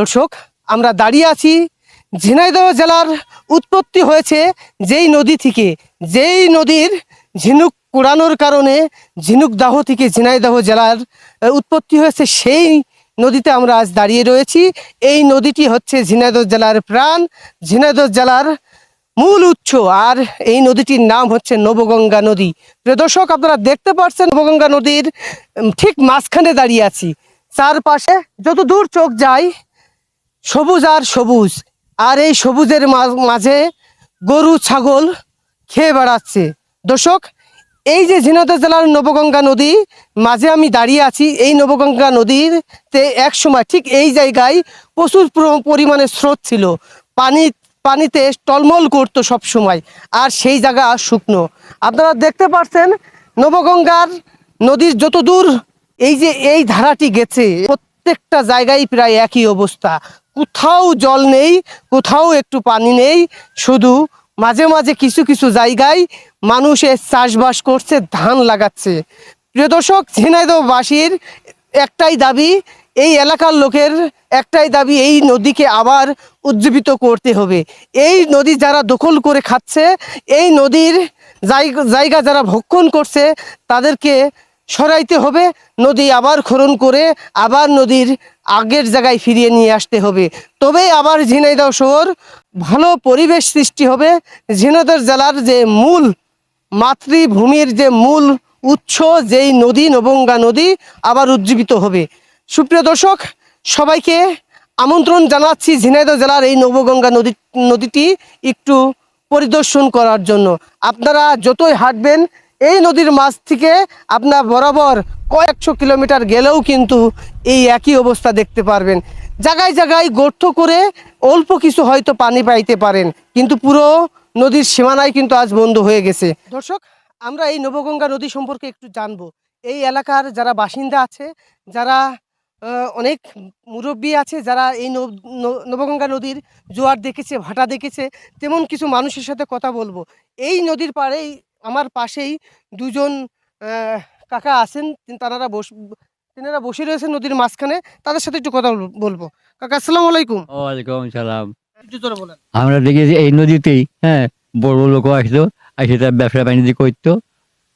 দর্শক, আমরা দাঁড়িয়ে আছি ঝিনাইদহ জেলার উৎপত্তি হয়েছে যেই নদী থেকে। যেই নদীর ঝিনুক কুড়ানোর কারণে ঝিনুক দাহ থেকে ঝিনাইদহ জেলার উৎপত্তি হয়েছে সেই নদীতে আমরা আজ দাঁড়িয়ে রয়েছি। এই নদীটি হচ্ছে ঝিনাইদহ জেলার প্রাণ। ঝিনাইদহ জেলার মূল উৎস আর এই নদীটির নাম হচ্ছে নবগঙ্গা নদী। দর্শক, আপনারা দেখতে পাচ্ছেন নবগঙ্গা নদীর ঠিক মাঝখানে দাঁড়িয়ে আছি। চারপাশে যত দূর চোখ যায় সবুজ আর সবুজ, আর এই সবুজের মাঝে গরু, ছাগল খেয়ে বেড়াচ্ছে। দর্শক, এই যে ঝিনাইদহ জেলার নবগঙ্গা নদী, মাঝে আমি দাঁড়িয়ে আছি, এই নবগঙ্গা নদীতে এক সময় ঠিক এই জায়গায় প্রচুর পরিমাণে স্রোত ছিল। পানি, পানিতে টলমল করতো সব সময়, আর সেই জায়গা শুকনো। আপনারা দেখতে পাচ্ছেন নবগঙ্গার নদীর যত দূর এই যে এই ধারাটি গেছে, প্রত্যেকটা জায়গায় প্রায় একই অবস্থা। কোথাও জল নেই, কোথাও একটু পানি নেই, শুধু মাঝে মাঝে কিছু কিছু জায়গায় মানুষের চাষবাস করছে, ধান লাগাচ্ছে। প্রিয় দর্শক, ঝিনাইদহবাসীর একটাই দাবি, এই এলাকার লোকের একটাই দাবি, এই নদীকে আবার উজ্জীবিত করতে হবে। এই নদী যারা দখল করে খাচ্ছে, এই নদীর জায়গা যারা ভক্ষণ করছে, তাদেরকে সরাইতে হবে, নদী আবার খনন করে আবার নদীর আগের জায়গায় ফিরিয়ে নিয়ে আসতে হবে। তবেই আবার ঝিনাইদহ শহর ভালো পরিবেশ সৃষ্টি হবে। ঝিনাইদহ জেলার যে মূল মাতৃভূমির যে মূল উৎস, যেই নদী নবঙ্গা নদী আবার উজ্জীবিত হবে। সুপ্রিয় দর্শক, সবাইকে আমন্ত্রণ জানাচ্ছি ঝিনাইদহ জেলার এই নবগঙ্গা নদী, নদীটি একটু পরিদর্শন করার জন্য। আপনারা যতই হাঁটবেন এই নদীর মাছ থেকে আপনার বরাবর কয়েকশো কিলোমিটার গেলেও কিন্তু এই একই অবস্থা দেখতে পারবেন। জায়গায় জায়গায় গর্ত করে অল্প কিছু হয়তো পানি পাইতে পারেন, কিন্তু পুরো নদীর সীমানায় কিন্তু আজ বন্ধ হয়ে গেছে। দর্শক, আমরা এই নবগঙ্গা নদী সম্পর্কে একটু জানব। এই এলাকার যারা বাসিন্দা আছে, যারা অনেক মুরব্বী আছে, যারা এই নব- নবগঙ্গা নদীর জোয়ার দেখেছে, ভাটা দেখেছে, তেমন কিছু মানুষের সাথে কথা বলব। এই নদীর পাড়েই আমার পাশেই দুজন কাকা আছেন। তিন- তারা বস তিনারা বসে রয়েছেন নদীর মাঝখানে। তাদের সাথে একটু কথা বল- বলব। কাকা আসসালাম আলাইকুম। ওয়ালাইকুম সালাম। আমরা দেখেছি এই নদীতেই হ্যাঁ বড় বড় লোক আসতো আসে তার ব্যবসা বাণিজ্য করতো।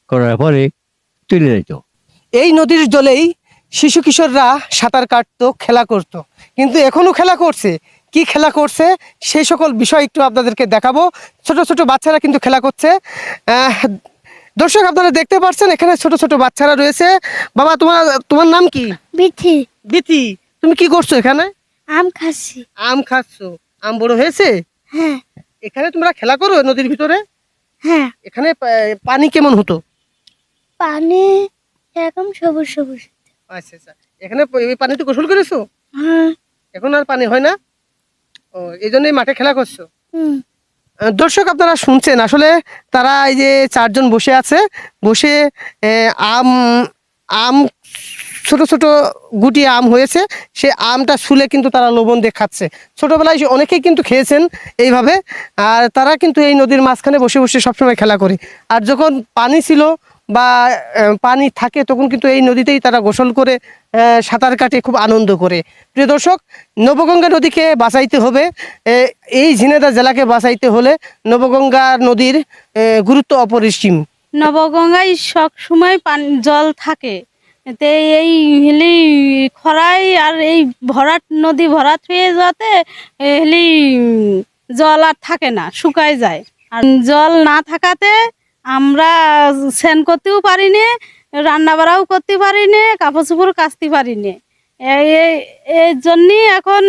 করার পরে তুলে যেত এই নদীর জলেই শিশু কিশোররা সাঁতার কাটতো খেলা করতো। কিন্তু এখনও খেলা করছে। কি খেলা করছে সেই সকল বিষয় একটু আপনাদেরকে দেখাবো। ছোট ছোট বাচ্চারা কিন্তু খেলা করছে। দর্শক আপনারা দেখতে পাচ্ছেন এখানে ছোট ছোট বাচ্চারা রয়েছে। বাবা তোমার তোমার নাম কি? বিথি। তুমি কি করছ এখানে? আম খাচ্ছি। আম খাচ্ছো। আম বড় হয়েছে? হ্যাঁ। এখানে তোমরা খেলা করো নদীর ভিতরে? হ্যাঁ। এখানে পানি কেমন হতো? পানি এরকম সবুজ সবুজ। আচ্ছা আচ্ছা। এখানে প- এই পানিতে গোসল করেছ? হ্যাঁ। এখন আর পানি হয় না? ও এই জন্যই মাঠে খেলা করছ? দর্শক আপনারা শুনছেন আসলে তারা এই যে চারজন বসে আছে বসে আম আম ছোট ছোট গুটি আম হয়েছে সে আমটা শুলে কিন্তু তারা লবণ দিয়ে খাচ্ছে। ছোটবেলায় অনেকেই কিন্তু খেয়েছেন এইভাবে আর তারা কিন্তু এই নদীর মাঝখানে বসে বসে সবসময় খেলা করে। আর যখন পানি ছিল বা পানি থাকে তখন কিন্তু এই নদীতেই তারা গোসল করে সাঁতার কাটে, খুব আনন্দ করে। প্রিয় দর্শক, নবগঙ্গা নদীকে বাঁচাইতে হবে। এই ঝিনেদা জেলাকে বাঁচাইতে হলে নবগঙ্গা নদীর গুরুত্ব অপরিসীম। নবগঙ্গায় সব সময় পানি, জল থাকে। তে এই হেলি খরাই আর এই ভরাট, নদী ভরাট হয়ে যাতে হেলি জল আর থাকে না, শুকায় যায়। আর জল না থাকাতে আমরা স্নান করতেও পারি না রান্না বাড়াও করতে পারি না কাপড় চোপড় কাচতে পারি না এই জন্যই এখন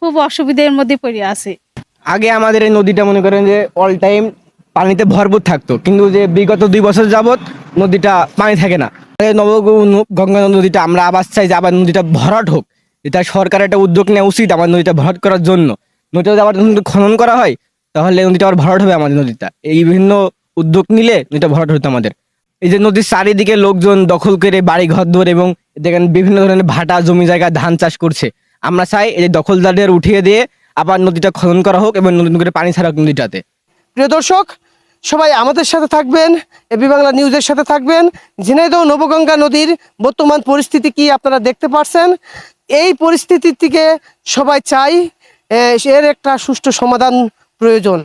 খুব অসুবিধার মধ্যে পড়ে আছে। আগে আমাদের এই নদীটা মনে করেন যে অল টাইম পানিতে ভরপুর থাকতো, কিন্তু যে বিগত দুই বছর যাবৎ নদীটা পানি থাকে না। নব- গঙ্গা নদীটা আমরা আবার চাই যে আবার নদীটা ভরাট হোক। এটা সরকারের একটা উদ্যোগ নেওয়া উচিত আমার নদীটা ভরাট করার জন্য। নদীটা যদি আবার খনন করা হয়, তাহলে নদীটা আবার ভরাট হবে আমাদের নদীটা। এই বিভিন্ন উদ্যোগ নিলে নদীটা ভরাট হতো আমাদের। এই যে নদীর চারিদিকে লোকজন দখল করে বাড়ি ঘর দৌড় এবং দেখেন বিভিন্ন ধরনের ভাটা, জমি জায়গা ধান চাষ করছে। আমরা চাই এই দখলদারদের উঠিয়ে দিয়ে আবার নদীটা খনন করা হোক এবং নতুন করে পানি ছাড়া হোক নদীটাতে। প্রিয় দর্শক, সবাই আমাদের সাথে থাকবেন এবি বাংলা নিউজের সাথে থাকবেন। ঝিনাইদহ নবগঙ্গা নদীর বর্তমান পরিস্থিতি কি আপনারা দেখতে পাচ্ছেন এই পরিস্থিতির থেকে সবাই চাই এর একটা সুষ্ঠু সমাধান প্রয়োজন।